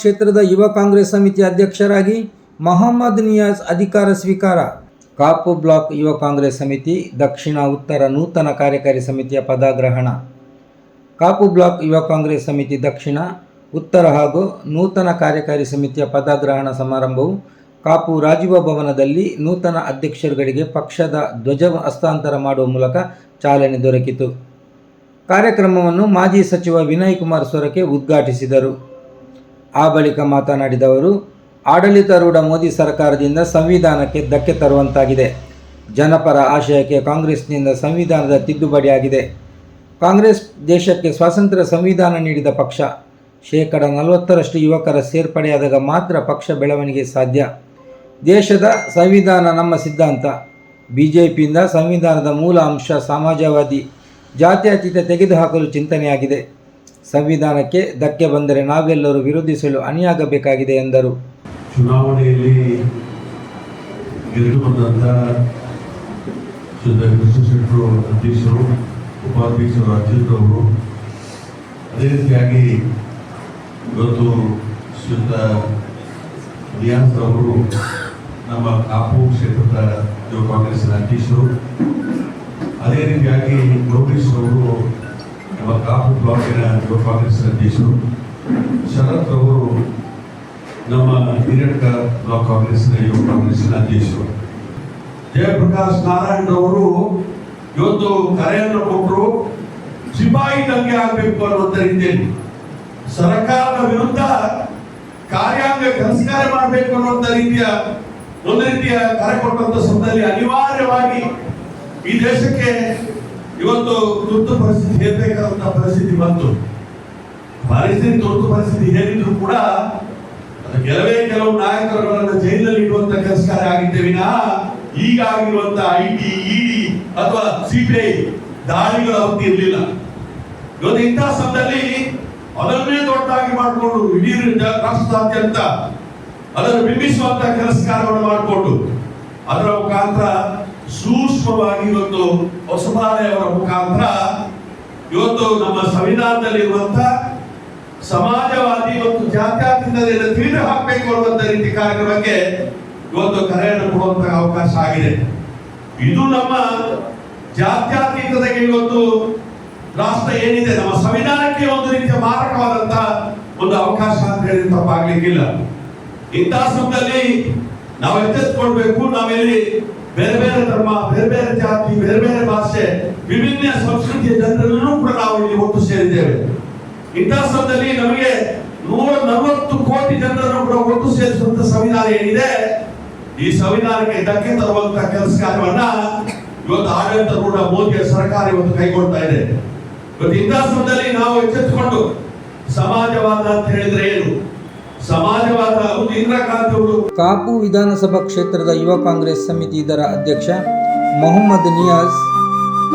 ಕ್ಷೇತ್ರದ ಯುವ ಕಾಂಗ್ರೆಸ್ ಸಮಿತಿ ಅಧ್ಯಕ್ಷರಾಗಿ ಮೊಹಮ್ಮದ್ ನಿಯಾಜ್ ಅಧಿಕಾರ ಸ್ವೀಕಾರ. ಕಾಪು ಬ್ಲಾಕ್ ಯುವ ಕಾಂಗ್ರೆಸ್ ಸಮಿತಿ ದಕ್ಷಿಣ ಉತ್ತರ ನೂತನ ಕಾರ್ಯಕಾರಿ ಸಮಿತಿಯ ಪದಗ್ರಹಣ. ಕಾಪು ಬ್ಲಾಕ್ ಯುವ ಕಾಂಗ್ರೆಸ್ ಸಮಿತಿ ದಕ್ಷಿಣ, ಉತ್ತರ ಹಾಗೂ ನೂತನ ಕಾರ್ಯಕಾರಿ ಸಮಿತಿಯ ಪದಗ್ರಹಣ ಸಮಾರಂಭವು ಕಾಪು ರಾಜೀವ ಭವನದಲ್ಲಿ ನೂತನ ಅಧ್ಯಕ್ಷರುಗಳಿಗೆ ಪಕ್ಷದ ಧ್ವಜ ಹಸ್ತಾಂತರ ಮಾಡುವ ಮೂಲಕ ಚಾಲನೆ ದೊರಕಿತು. ಕಾರ್ಯಕ್ರಮವನ್ನು ಮಾಜಿ ಸಚಿವ ವಿನಯ್ ಕುಮಾರ್ ಸೊರಕೆ ಉದ್ಘಾಟಿಸಿದರು. ಆ ಬಳಿಕ ಮಾತನಾಡಿದವರು, ಆಡಳಿತಾರೂಢ ಮೋದಿ ಸರ್ಕಾರದಿಂದ ಸಂವಿಧಾನಕ್ಕೆ ಧಕ್ಕೆ ತರುವಂತಾಗಿದೆ. ಜನಪರ ಆಶಯಕ್ಕೆ ಕಾಂಗ್ರೆಸ್ನಿಂದ ಸಂವಿಧಾನದ ತಿದ್ದುಪಡಿಯಾಗಿದೆ. ಕಾಂಗ್ರೆಸ್ ದೇಶಕ್ಕೆ ಸ್ವಾತಂತ್ರ್ಯ ಸಂವಿಧಾನ ನೀಡಿದ ಪಕ್ಷ ಶೇಕಡ ನಲವತ್ತರಷ್ಟು ಯುವಕರ ಸೇರ್ಪಡೆಯಾದಾಗ ಮಾತ್ರ ಪಕ್ಷ ಬೆಳವಣಿಗೆ ಸಾಧ್ಯ. ದೇಶದ ಸಂವಿಧಾನ ನಮ್ಮ ಸಿದ್ಧಾಂತ. ಬಿ ಜೆ ಪಿಯಿಂದ ಸಂವಿಧಾನದ ಮೂಲ ಅಂಶ ಸಮಾಜವಾದಿ, ಜಾತ್ಯತೀತ ತೆಗೆದುಹಾಕಲು ಚಿಂತನೆಯಾಗಿದೆ. ಸಂವಿಧಾನಕ್ಕೆ ಧಕ್ಕೆ ಬಂದರೆ ನಾವೆಲ್ಲರೂ ವಿರೋಧಿಸಲು ಅಣಿಯಾಗಬೇಕಾಗಿದೆ ಎಂದರು. ಚುನಾವಣೆಯಲ್ಲಿ ಗೆದ್ದು ಬಂದಂಥ ಶೆಟ್ಟರು ಅಧ್ಯಕ್ಷರು, ಉಪಾಧ್ಯಕ್ಷರು ಅವರು ಅದೇ ರೀತಿಯಾಗಿ ಇವತ್ತು ಶ್ರೀಯುತ ರಿಯಾಸ್ ಅವರು ನಮ್ಮ ಕಾಪು ಕ್ಷೇತ್ರದ ಯುವ ಕಾಂಗ್ರೆಸ್ಸಿನ ಅಧ್ಯಕ್ಷರು, ಅದೇ ರೀತಿಯಾಗಿ ಗೌರೀಶ್ ಅವರು ನಮ್ಮ ಕಾಪು ಬ್ಲಾಕಿನ ಯುವ ನ ಅಧ್ಯಕ್ಷರು ಶರತ್ ಅವರು ನಮ್ಮ ಹಿರಿಯಡ್ಕ ಬ್ಲಾಕ್ ಕಾಂಗ್ರೆಸ್ನ ಯುವ ಕಾಂಗ್ರೆಸ್ನ ಅಧ್ಯಕ್ಷರು ಜಯಪ್ರಕಾಶ್ ನಾರಾಯಣ್ ಅವರು ಇವತ್ತು ಕರೆಯನ್ನು ಕೊಟ್ಟರು ಸಿಪಾಯಿ ದಂಗೆ ಆಗಬೇಕು ಅನ್ನುವಂಥ ರೀತಿಯಲ್ಲಿ. ಸರ್ಕಾರದ ವಿರುದ್ಧ ಕಾರ್ಯಾಂಗ ಕಂಸ್ಕಾರ ಮಾಡಬೇಕು ಅನ್ನುವಂಥ ರೀತಿಯ, ಒಂದು ರೀತಿಯ ಕರೆ ಕೊಟ್ಟಂತ ಸಂದರ್ಭದಲ್ಲಿ ಅನಿವಾರ್ಯವಾಗಿ ಈ ದೇಶಕ್ಕೆ ಇವತ್ತು ತುರ್ತು ಪರಿಸ್ಥಿತಿ ಹೇಳಬೇಕಾದಂತಹ ಪರಿಸ್ಥಿತಿ ಬಂತು. ಪರಿಸ್ಥಿತಿ ತುರ್ತು ಪರಿಸ್ಥಿತಿ ಹೇರಿದ್ರು ಕೂಡ ಅದು ಕೆಲವೇ ಕೆಲವು ನಾಯಕರುಗಳನ್ನ ಜೈಲಿನಲ್ಲಿ ಇಡುವಂತ ಕೆಲಸ ಆಗಿದ್ದೆ ವಿನ ಈಗ ಆಗಿರುವಂತ ಐ ಟಿ ಇಡಿ ಅಥವಾ ಸಿಬಿಐ ದಾಳಿಗಳು ಅವತ್ತು ಇರಲಿಲ್ಲ. ಇವತ್ತು ಇಂತಹ ಸಮಯದಲ್ಲಿ ಅದನ್ನೇ ದೊಡ್ಡದಾಗಿ ಮಾಡಿಕೊಂಡು ಇಡೀ ರಾಷ್ಟ್ರದಾದ್ಯಂತ ಅದನ್ನು ಬಿಂಬಿಸುವಂತ ಕೆಲಸ ಕಾರ್ಯವನ್ನು ಮಾಡಿಕೊಂಡು ಅದರ ಇವತ್ತು ಹೊಸಬಾಲೆ ಅವರ ಮುಖಾಂತರ ಇವತ್ತು ನಮ್ಮ ಸಂವಿಧಾನದಲ್ಲಿರುವಂತ ಸಮಾಜವಾದಿ ಮತ್ತು ಜಾತ್ಯಾತೀತ ತಿಳಿದು ಹಾಕಬೇಕು ಅನ್ನುವಂತ ರೀತಿ ಕಾರ್ಯಕ್ರಮಕ್ಕೆ ಇವತ್ತು ಕರೆಯನ್ನು ಕೊಡುವಂತ ಅವಕಾಶ ಆಗಿದೆ. ಇದು ನಮ್ಮ ಜಾತ್ಯಾತೀತತೆಗೆ ಇವತ್ತು ರಾಷ್ಟ್ರ ಏನಿದೆ, ನಮ್ಮ ಸಂವಿಧಾನಕ್ಕೆ ಒಂದು ರೀತಿಯ ಮಾರಕವಾದಂತ ಒಂದು ಅವಕಾಶ ಅಂತ ಹೇಳಿ ತಪ್ಪಾಗ್ಲಿಕ್ಕಿಲ್ಲ. ಇಂತಹ ಸಮಯದಲ್ಲಿ ನಾವು ಎಚ್ಚೆತ್ತುಕೊಳ್ಬೇಕು ನಾವೆಲ್ಲಿ ಬೇರೆ ಬೇರೆ ಧರ್ಮ, ಬೇರೆ ಬೇರೆ ಜಾತಿ, ಬೇರೆ ಬೇರೆ ಭಾಷೆ, ವಿಭಿನ್ನ ಸಂಸ್ಕೃತಿಯ ಜನರನ್ನು ಕೂಡ ನಾವು ಇಲ್ಲಿ ಒಟ್ಟು ಸೇರಿದ್ದೇವೆ. ಇಂತಹ ಸಮಯದಲ್ಲಿ ನಮಗೆ ನೂರ ನಲವತ್ತು ಕೋಟಿ ಜನರನ್ನು ಕೂಡ ಒಟ್ಟು ಸೇರಿಸುವಂತ ಸಂವಿಧಾನ ಏನಿದೆ, ಈ ಸಂವಿಧಾನಕ್ಕೆ ಧಕ್ಕೆ ತರುವಂತ ಕೆಲಸ ಇವತ್ತು ಆಡಳಿತ ಕೂಡ ಮೋದಿಯ ಸರ್ಕಾರ ಇವತ್ತು ಕೈಗೊಳ್ತಾ ಇದೆ. ಇವತ್ತು ಇಂತಹ ಸಮಯದಲ್ಲಿ ನಾವು ಎಚ್ಚೆತ್ತುಕೊಂಡು ಸಮಾಜವಾದ ಅಂತ ಹೇಳಿದ್ರೆ ಏನು? ಕಾಪು ವಿಧಾನಸಭಾ ಕ್ಷೇತ್ರದ ಯುವ ಕಾಂಗ್ರೆಸ್ ಸಮಿತಿ ಇದರ ಅಧ್ಯಕ್ಷ ಮೊಹಮ್ಮದ್ ನಿಯಾಜ್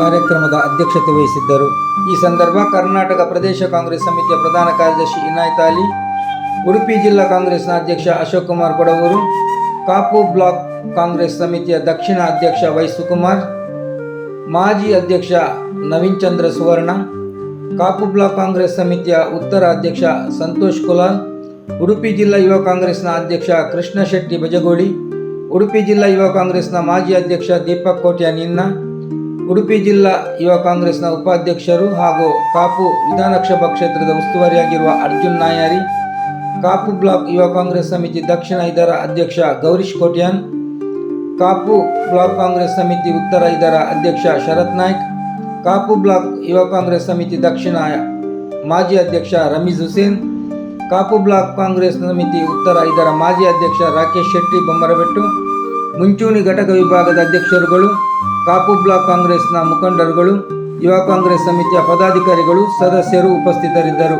ಕಾರ್ಯಕ್ರಮದ ಅಧ್ಯಕ್ಷತೆ ವಹಿಸಿದ್ದರು. ಈ ಸಂದರ್ಭ ಕರ್ನಾಟಕ ಪ್ರದೇಶ ಕಾಂಗ್ರೆಸ್ ಸಮಿತಿಯ ಪ್ರಧಾನ ಕಾರ್ಯದರ್ಶಿ ಇನಾಯತ್ ಅಲಿ, ಉಡುಪಿ ಜಿಲ್ಲಾ ಕಾಂಗ್ರೆಸ್ನ ಅಧ್ಯಕ್ಷ ಅಶೋಕ್ ಕುಮಾರ್ ಕೊಡವೂರು, ಕಾಪು ಬ್ಲಾಕ್ ಕಾಂಗ್ರೆಸ್ ಸಮಿತಿಯ ದಕ್ಷಿಣ ಅಧ್ಯಕ್ಷ ವೈ ಸುಕುಮಾರ್, ಮಾಜಿ ಅಧ್ಯಕ್ಷ ನವೀನ್ ಚಂದ್ರ ಸುವರ್ಣ, ಕಾಪು ಬ್ಲಾಕ್ ಕಾಂಗ್ರೆಸ್ ಸಮಿತಿಯ ಉತ್ತರ ಅಧ್ಯಕ್ಷ ಸಂತೋಷ್ ಕುಲಾಲ್ ಉಡುಪಿ ಜಿಲ್ಲಾ ಯುವ ಕಾಂಗ್ರೆಸ್ನ ಅಧ್ಯಕ್ಷ ಕೃಷ್ಣ ಶೆಟ್ಟಿ ಬಜಗೋಳಿ ಉಡುಪಿ ಜಿಲ್ಲಾ ಯುವ ಕಾಂಗ್ರೆಸ್ನ ಮಾಜಿ ಅಧ್ಯಕ್ಷ ದೀಪಕ್ ಕೋಟ್ಯ ನಿನ್ನ, ಉಡುಪಿ ಜಿಲ್ಲಾ ಯುವ ಕಾಂಗ್ರೆಸ್ನ ಉಪಾಧ್ಯಕ್ಷರು ಹಾಗೂ ಕಾಪು ವಿಧಾನಸಭಾ ಕ್ಷೇತ್ರದ ಉಸ್ತುವಾರಿಯಾಗಿರುವ ಅರ್ಜುನ್ ನಾಯಾರಿ, ಕಾಪು ಬ್ಲಾಕ್ ಯುವ ಕಾಂಗ್ರೆಸ್ ಸಮಿತಿ ದಕ್ಷಿಣ ಇದರ ಅಧ್ಯಕ್ಷ ಗೌರೀಶ್ ಕೋಟ್ಯಾನ್, ಕಾಪು ಬ್ಲಾಕ್ ಕಾಂಗ್ರೆಸ್ ಸಮಿತಿ ಉತ್ತರ ಇದರ ಅಧ್ಯಕ್ಷ ಶರತ್ ನಾಯ್ಕ್, ಕಾಪು ಬ್ಲಾಕ್ ಯುವ ಕಾಂಗ್ರೆಸ್ ಸಮಿತಿ ದಕ್ಷಿಣ ಮಾಜಿ ಅಧ್ಯಕ್ಷ ರಮೀಜ್ ಹುಸೇನ್ ಕಾಪು ಬ್ಲಾಕ್ ಕಾಂಗ್ರೆಸ್ ಸಮಿತಿ ಉತ್ತರ ಇದರ ಮಾಜಿ ಅಧ್ಯಕ್ಷ ರಾಕೇಶ್ ಶೆಟ್ಟಿ ಬೊಮ್ಮರಬೆಟ್ಟು ಮುಂಚೂಣಿ ಘಟಕ ವಿಭಾಗದ ಅಧ್ಯಕ್ಷರುಗಳು, ಕಾಪು ಬ್ಲಾಕ್ ಕಾಂಗ್ರೆಸ್ನ ಮುಖಂಡರುಗಳು, ಯುವ ಕಾಂಗ್ರೆಸ್ ಸಮಿತಿಯ ಪದಾಧಿಕಾರಿಗಳು, ಸದಸ್ಯರು ಉಪಸ್ಥಿತರಿದ್ದರು.